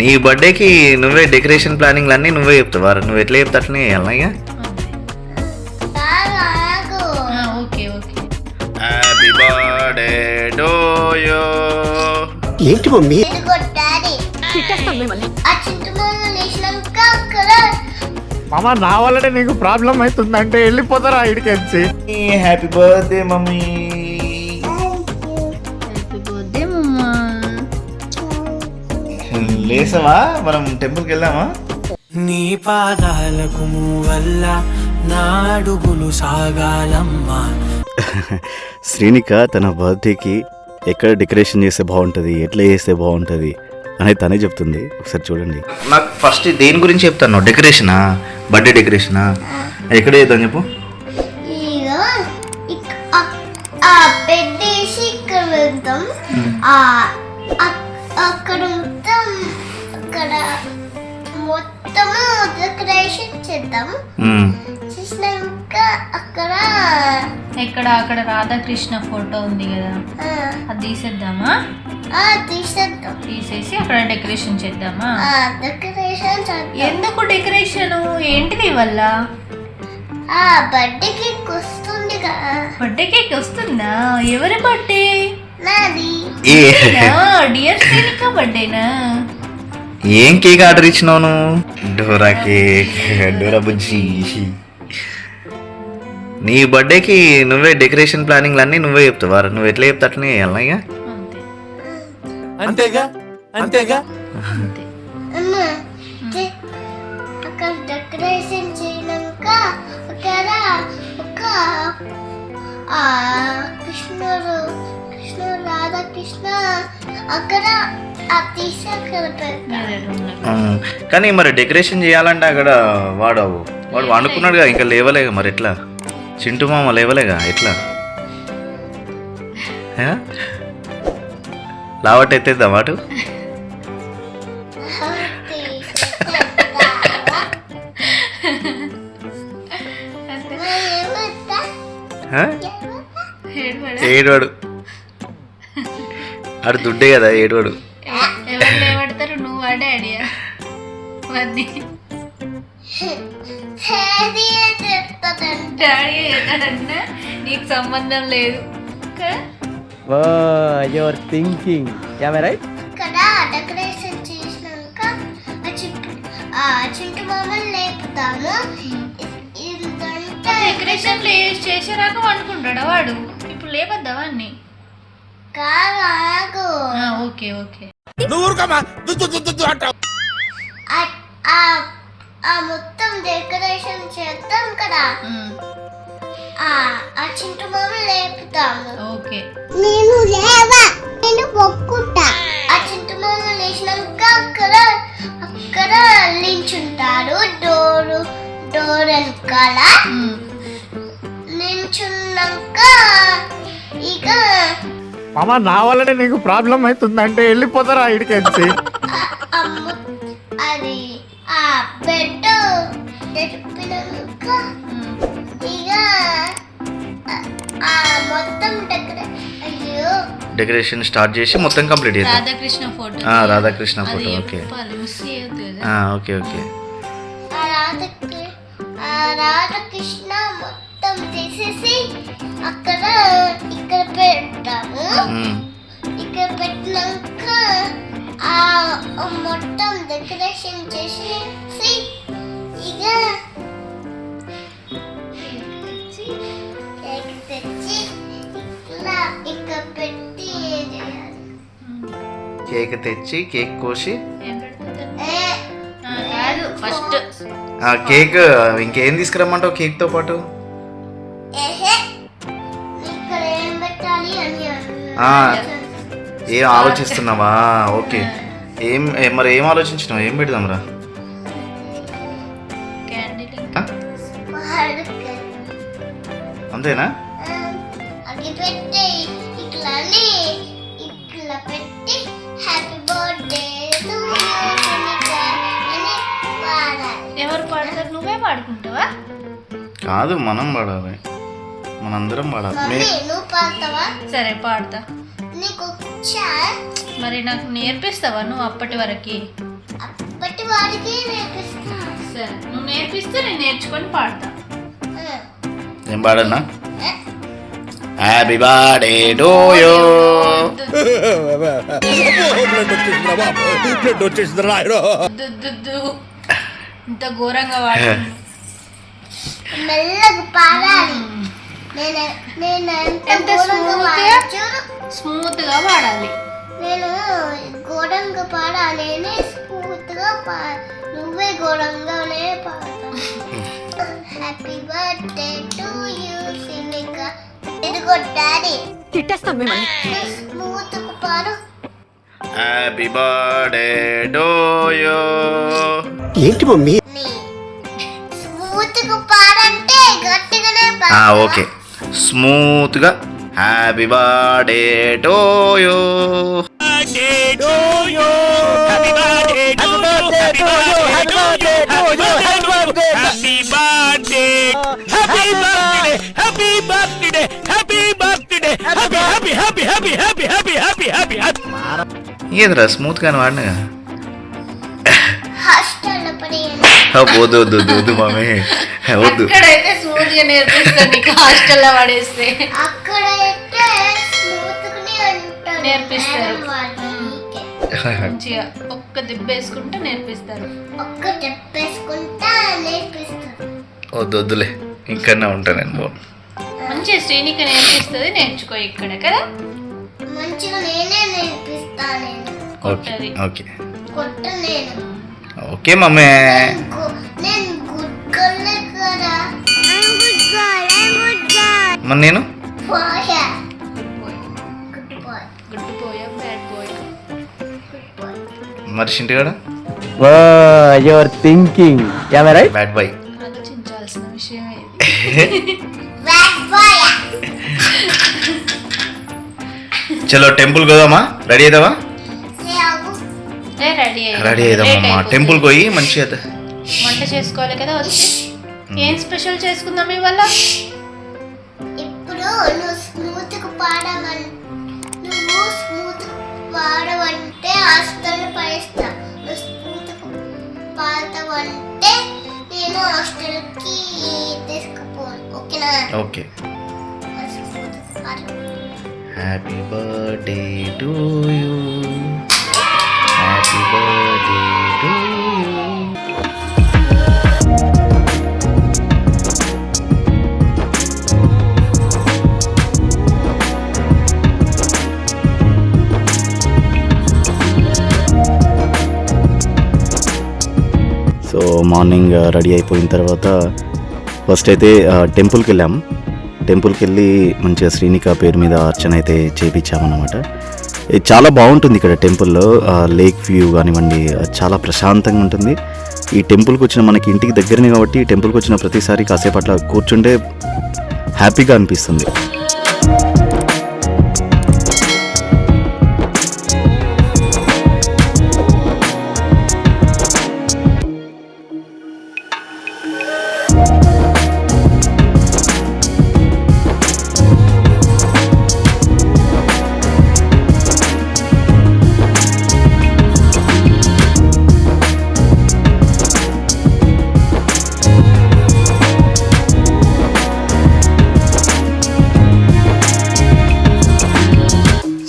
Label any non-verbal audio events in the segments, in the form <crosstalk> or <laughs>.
నీ బర్త్డేకి నువ్వే డెకరేషన్ ప్లానింగ్ అన్నీ నువ్వే చెప్తావా. నువ్వు ఎట్లా చెప్తా అట్లనే okay happy birthday to you ఏంటి మమ్మీ? మామ నా వల్లనే నీకు ప్రాబ్లం అవుతుందంటే వెళ్ళిపోతారా ఇడికెచ్చి హ్యాపీ బర్త్డే మమ్మీ లేసావా? మనం టెంపుల్కి వెళ్దామా? నీ పాదాలకు వల్ల నా అడుగులు సాగాలమ్మా. శ్రీనిక తన బర్త్డేకి ఎక్కడ డెకరేషన్ చేస్తే బాగుంటుంది ఎట్లా చేస్తే బాగుంటుంది అనేది తనే చెప్తుంది. ఒకసారి చూడండి. నాకు ఫస్ట్ దేని గురించి చెప్తాను? డెకరేషనా? బర్త్డే డెకరేషనా? ఎక్కడ చేద్దాం చెప్పు. ఇక్కడ వెళ్తాం అక్కడ అక్కడ మొత్తము డెకరేషన్ చేద్దాం. చేసినాక అక్కడ ఇక్కడ అక్కడ రాధాకృష్ణ ఫోటో ఉంది కదా. ఆ, అది తీసేద్దామా? ఆ, తీసేద్దాం. తీసేసి అక్కడ డెకరేషన్ చేద్దామా? ఆ డెకరేషన్ చేద్దాం. ఎందుకు డెకరేషన్? ఏంటిది వల్ల? ఆ బర్త్డేకి వస్తుంది కదా. బర్త్డే కేక్ వస్తుందా? ఎవరి బర్త్డే? నాది. డియర్ శ్రీనిక బర్త్డేనా? ఏం కేక్ ఆర్డర్ ఇచ్చినావు నువ్వు? Dora cake Dora Bujji. నీ బర్త్డేకి నువ్వే డెకరేషన్ ప్లానింగ్ అన్నీ నువ్వే చెప్తావా. నువ్వు ఎట్లా చెప్తా అట్లనే అంతే. అంతేగా? అంతేగా? అంతే. అమ్మ దే- అక్కడ డెకరేషన్ ఒక కృష్ణుడు కృష్ణుడు రాధాకృష్ణ అక్కడ కానీ మరి డెకరేషన్ చేయాలంటే అక్కడ వాడు వాడు వండుకున్నాడుగా ఇంకా లేవలేగా మరి ఎట్లా? చింటు మామ లేవలేగా ఎట్లా? లావట్ ఎత్తేద్దా వాటు అంతే ఆ? ఆడు దుడ్డే కదా ఏడువాడు. ఎవ- ఎవరు నువ్వు ఆ డాడీయా? వద్ది డాడీ ఏదన్నా నీకు సంబంధం లేదు. కదా? Your thinking. రైట్ ఇక్కడ డెకరేషన్ చేసినాక ఆ చింటు ఆ చింటు మామని లేపుతాము డెకరేషన్ చేసేరాక వండుకుంటాడా వాడు? ఇప్పుడు లేపద్దా వాడిని? Okay okay. ఆ- ఆ- ఆ మొత్తం డెకరేషన్ చేద్దాం కదా. ఆ. చింటు మామ లేపుతాము. ఓకే. నేను లేవా నేను పొక్కుంటా ఆ చింటు మామ లేచినాక అక్కడ అక్కడ నించుంటాడు. డోరు డోర్ వెనకాల నించున్నాక ఇక మామ నా వల్లనే నీకు ప్రాబ్లం అవుతుందంటే వెళ్ళిపోతారా అది ఆ బెడ్. ఇక ఆ- మొత్తం డెకరే అయ్యో. డెకరేషన్ స్టార్ట్ చేసి మొత్తం కంప్లీట్ చేద్దాం. రాధాకృష్ణ ఫోటో. ఆ, Radhakrishna photo okay. Okay okay. Radhakrishna మొత్తం తీసేసి అక్కడ ఇక్కడ ఉమ్. ఇక్కడ పెట్టినాక ఆ మొత్తం డెకరేషన్ చేసేసి ఇక కేక్ తెచ్చి ఇట్లా ఇక్కడ పెట్టి ఏం చేయాలి కేక్ తెచ్చి కేక్ కోసి ఫస్ట్ ఆ కేక్ ఇంకేం తీసుకురమ్మంటావు కేక్తో పాటు? ఏం ఆలోచిస్తున్నావా? ఓకే. ఏం మరి ఏం ఆలోచించినావు? ఏం ఆ? వాడికి, అంతేనా? ఎవరు పాడతారు? నువ్వే పాడుకుంటావా? కాదు మనం పడాలి. మనందరం పడాలి పాడతావా? సరే పాడతా. నీకు మరి నాకు నేర్పిస్తావా నువ్వు అప్పటి వరకు? వాడికి నేర్పిస్తా. సరే నువ్వు నేర్పిస్తే నేను నేర్చుకొని పాడతా. ఏం పాడన్నా? ఆ. హ్యాపీ బర్త్డే టు యూ దుద్దు ఇంత ఘోరంగా వాడు మెల్లగా పాడాలి. ఎంత స్మూత్గా వాడాలి నేను ఘోరంగా పాడాలి స్మూత్గా పా నువ్వే ఘోరంగానే పాడతావు. హ్యాపీ బర్త్డే టు యూ సిలిక ఇదిగో డాడీ తిట్టేస్తాం మిమ్మల్ని. స్మూత్గా పాడు. హ్యాపీ బర్త్డే టు యూ ఏంటి మమ్మీ? నీ స్మూత్గా పాడంటే గట్టిగానే ఆ, పాడు ఓకే. స్మూత్గా హ్యాపీ బర్త్డే టు యూ ఏదిరా స్మూత్గానే వాడినగా <laughs> వద్దు వద్దు వద్దు వద్దు మామే. <laughs> వద్దు. అక్కడైతే నేర్పిస్తాను నీకు హాస్టల్లో పడేస్తే. అక్కడైతే నేర్పిస్తారు. మంచిగా ఒక్క దెబ్బ వేసుకుంటే నేర్పిస్తారు. ఒక్క చెప్పేసుకుంటా నేర్పిస్తారు. వద్దు వద్దులే. ఇంకన్నా ఉంటా నేను పో మంచిగా శ్రేణిక నేర్పిస్తుంది నేర్చుకో ఇక్కడ కదా? మంచిగా నేనే నేర్పిస్తా నేను. ఓకే. ఓకే. కొట్ట నేను ఓకే మమ్మీ మరి నేను? Boy good boy good boy good boy bad boy good boy మరి చింటిగాడ? What your thinking am right bad boy ఆలోచించాల్సిన విషయం ఇది. బ్యాడ్ బాయ్ చలో టెంపుల్ పోదామా? రెడీ అవుదావా సేవు రెడీ రెడీ అవుదామమ్మా టెంపుల్కి పోయి మంచిగా వంట చేసుకోవాలి కదా వచ్చి. ఏం స్పెషల్ చేసుకుందాం ఇవాళ? నువ్వు స్మూత్గా పాడవన్ నువ్వు స్మూత్ పాడవంటే హాస్టల్ పడేస్తా నువ్వు స్మూత్ పాడతావంటే నేను హాస్టల్కి తీసుకుపోను. ఓకేనా? Okay. Happy birthday to you happy birthday to you morning ready అయిపోయిన తర్వాత ఫస్ట్ అయితే టెంపుల్కి వెళ్ళాం. టెంపుల్కి వెళ్ళి మంచిగా శ్రీనిక పేరు మీద అర్చన అయితే చేపించామన్నమాట. ఇది చాలా బాగుంటుంది ఇక్కడ టెంపుల్లో లేక్ వ్యూ కానివ్వండి చాలా ప్రశాంతంగా ఉంటుంది. ఈ టెంపుల్కి వచ్చిన మనకి ఇంటికి దగ్గరనే కాబట్టి ఈ టెంపుల్కి వచ్చిన ప్రతిసారి కాసేపట్ల కూర్చుంటే హ్యాపీగా అనిపిస్తుంది.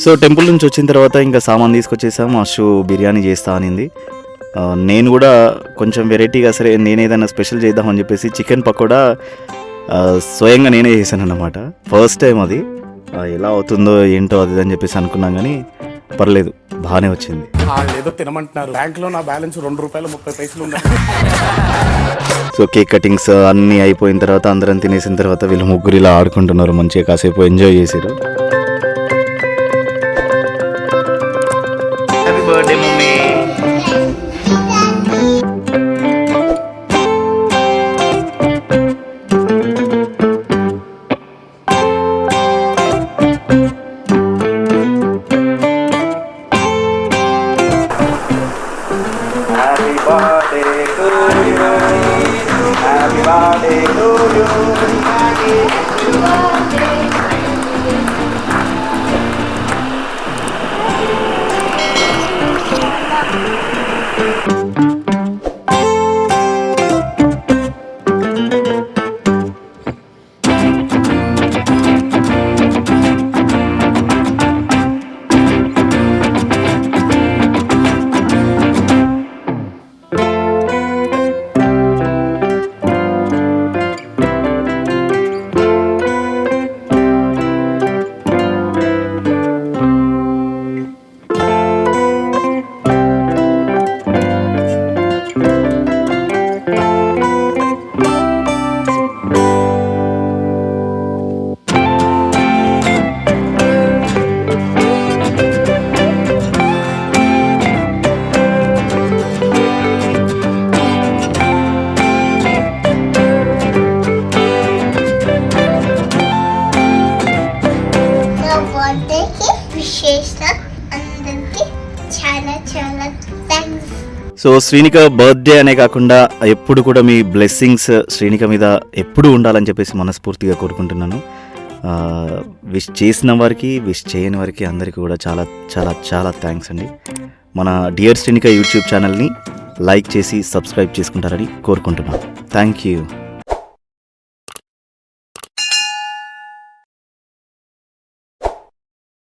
సో టెంపుల్ నుంచి వచ్చిన తర్వాత ఇంకా సామాన్ తీసుకొచ్చేసాం అషు బిర్యానీ చేస్తా అనింది. నేను కూడా కొంచెం వెరైటీగా సరే నేను ఏదైనా స్పెషల్ చేద్దామని చెప్పేసి చికెన్ పకోడా స్వయంగా నేనే చేశాను అన్నమాట ఫస్ట్ టైం అది ఎలా అవుతుందో ఏంటో అది అని చెప్పేసి అనుకున్నాం కానీ పర్లేదు బాగానే వచ్చింది. ఏదో తినమంటున్నారు. బ్యాంక్లో నా బ్యాలెన్స్ రెండు రూపాయలు ముప్పై పైసలు ఉన్నాయి సో కేక్ కటింగ్స్ అన్నీ అయిపోయిన తర్వాత అందరం తినేసిన తర్వాత వీళ్ళు ముగ్గురు ఇలా ఆడుకుంటున్నారు మంచిగా కాసేపు ఎంజాయ్ చేసారు సో శ్రీనిక బర్త్డే అనే కాకుండా ఎప్పుడు కూడా మీ బ్లెస్సింగ్స్ శ్రీనిక మీద ఎప్పుడు ఉండాలని చెప్పేసి మనస్ఫూర్తిగా కోరుకుంటున్నాను. విష్ చేసిన వారికి విష్ చేయని వారికి అందరికీ కూడా చాలా చాలా చాలా థ్యాంక్స్ అండి. మన డియర్ శ్రీనిక యూట్యూబ్ ఛానల్ని లైక్ చేసి సబ్స్క్రైబ్ చేసుకుంటారని కోరుకుంటున్నాను. Thank you.